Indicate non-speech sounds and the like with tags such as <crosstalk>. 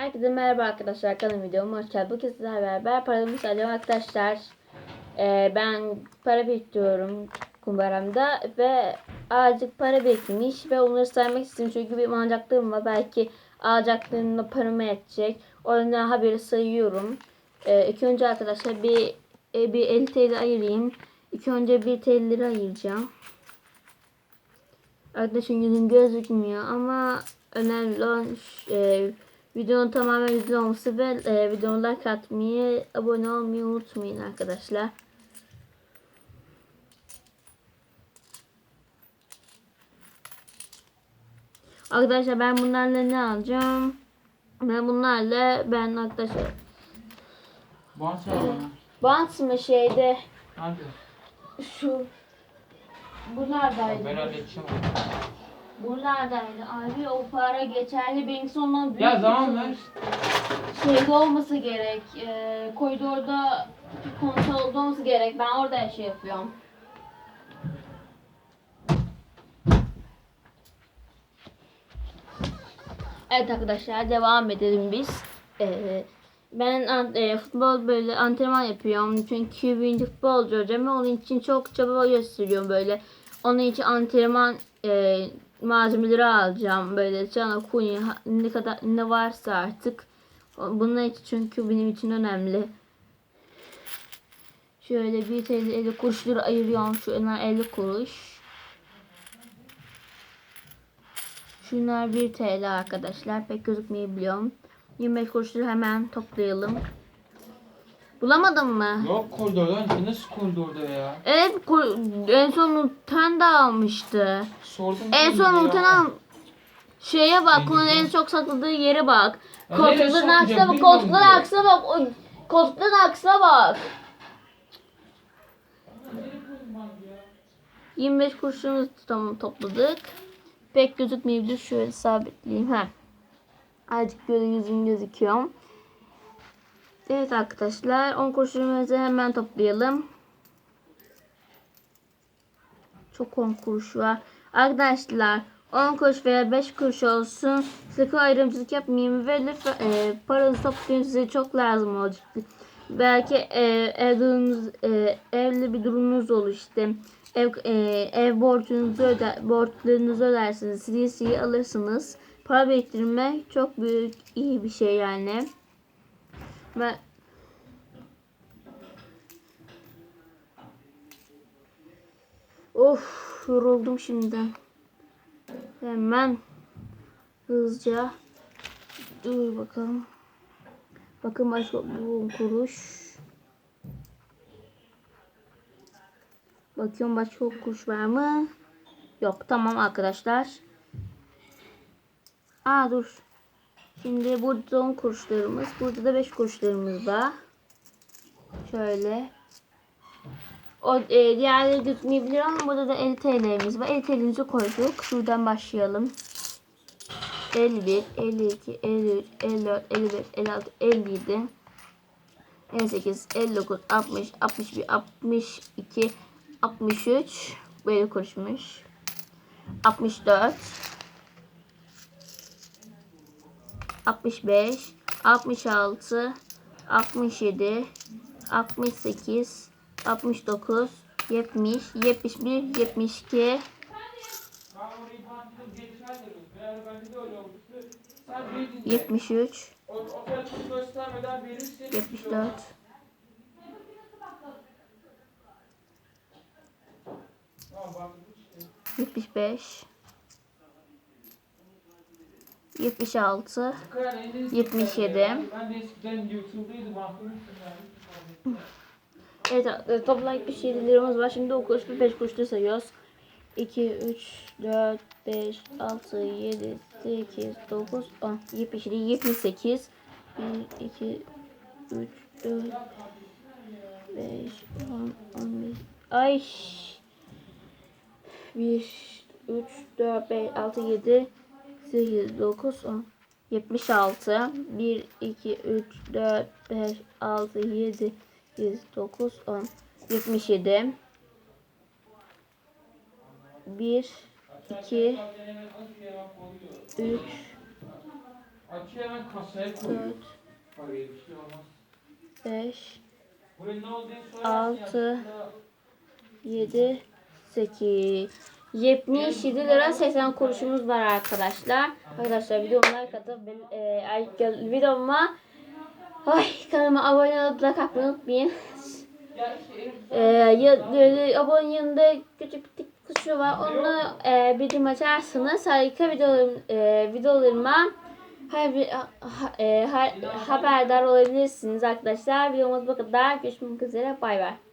Herkese merhaba arkadaşlar kanal videoma hoş geldiniz. Bugün sizlerle beraber paramı sayacağım arkadaşlar. Ee, ben para biriktiriyorum kumbaramda ve azıcık para birikmiş ve onları saymak istiyorum. Çünkü bir alacaklığım var. Belki alacaklarımla paramı yetecek. O yüzden haberi sayıyorum. Ee, ilk önce arkadaşlar bir e, bir 50 TL ayırayım. İlk önce bir TL'leri ayıracağım. Arkadaşın yüzüm gözükmüyor ama önemli olan e, videonun tamamen yüzün olması ve e, videomu like atmayı, abone olmayı unutmayın arkadaşlar. Arkadaşlar ben bunlarla ne alacağım? Ben bunlarla ben arkadaşlar Bant bana. bant mı şeyde Hadi. şu bunlardaydı. Ben halledeceğim. Buralardaydı abi o para geçerli benimkisi ondan büyük. Ya zaman ver. Şeyde olması gerek. E, koridorda bir konsolda olması gerek. Ben orada şey yapıyorum. Evet arkadaşlar devam edelim biz. Ee, ben e, futbol böyle antrenman yapıyorum. Çünkü birinci futbolcu ve onun için çok çaba gösteriyorum böyle. Onun için antrenman e, malzemeleri alacağım. Böyle cana kuni ha- ne kadar ne varsa artık. Bunlar için çünkü benim için önemli. Şöyle bir TL 50 kuruşları ayırıyorum. Şu öner 50 kuruş. Şunlar 1 TL arkadaşlar. Pek gözükmeyebiliyorum. 25 kuruşları hemen toplayalım. Bulamadın mı? Yok koridorda. Sen nasıl koridorda ya? Evet kur- en son Nurten de almıştı. Sordum. En son ya. Nurten al. Şeye bak, Ne onun en diyeceğim? çok sakladığı yere bak. Ya nereye Koltukların aksına bak, bilmiyorum koltukların diyor. aksına bak. O koltukların aksına bak. 25 kuruşumuzu tam topladık. Pek gözükmeyebilir. Şöyle sabitleyeyim. Ha. Azıcık böyle yüzüm gözüküyor. Evet arkadaşlar 10 kuruşumuzu hemen toplayalım. Çok 10 kuruş var. Arkadaşlar 10 kuruş veya 5 kuruş olsun. Sakın ayrımcılık yapmayın ve lütfen e, paranızı toplayın size çok lazım olacak. Belki e, ev durumunuz, e, evli bir durumunuz olur işte. Ev, e, ev borcunuzu öder, borçlarınızı ödersiniz. CDC'yi alırsınız. Para biriktirmek çok büyük iyi bir şey yani. Ben Of yoruldum şimdi. Hemen hızlıca dur bakalım. Bakın başka bu kuruş. Bakıyorum başka kuruş var mı? Yok tamam arkadaşlar. Aa dur. Şimdi burada 10 kuruşlarımız. Burada da 5 kuruşlarımız var. Şöyle. O e, diğerleri gözükmeyebilir ama burada da 50 TL'miz var. 50 TL'mizi koyduk. Şuradan başlayalım. 51, 52, 53, 54, 55, 56, 57, 58, 59, 60, 61, 62, 63 böyle kuruşmuş. 64 65 66 67 68 69 70 71 72 Ben orayı bantladım. Geçerlerim. Eğer bende 76 Kırar elini 77. Ben de eskiden yırtıldıydı bantlamıştım yani. Evet e, toplam 77 liramız var. Şimdi o kuruş 5 kuruşta sayıyoruz. 2, 3, 4, 5, 6, 7, 8, 9, 10, 77, 78, 1, 2, 3, 4, 5, 10, 11, ay 1, 3, 4, 5, 6, 7, 8, 9, 10, 76, 1, 2, 3, 4, 5, 6, 7, 8, 9, 10, 77, 1, 2, 3, Açıyor hemen kasaya koyuyor. 4, Parayı bir şey olmaz. 5, Buraya ne olduğunu sorarsan Altı. yanlışlıkla 7, 8, 77 lira 80 kuruşumuz var arkadaşlar. Arkadaşlar videoma like atıp e, videoma ay, kanalıma abone olup like atmayı unutmayın. <laughs> E, ya, abone yanında küçük bir tik tuşu var. Onu e, bildirim açarsanız harika videolarım, e, videolarıma haber, ha, e, ha- haberdar olabilirsiniz arkadaşlar. Videomuz bu kadar. Görüşmek üzere. Bay bay.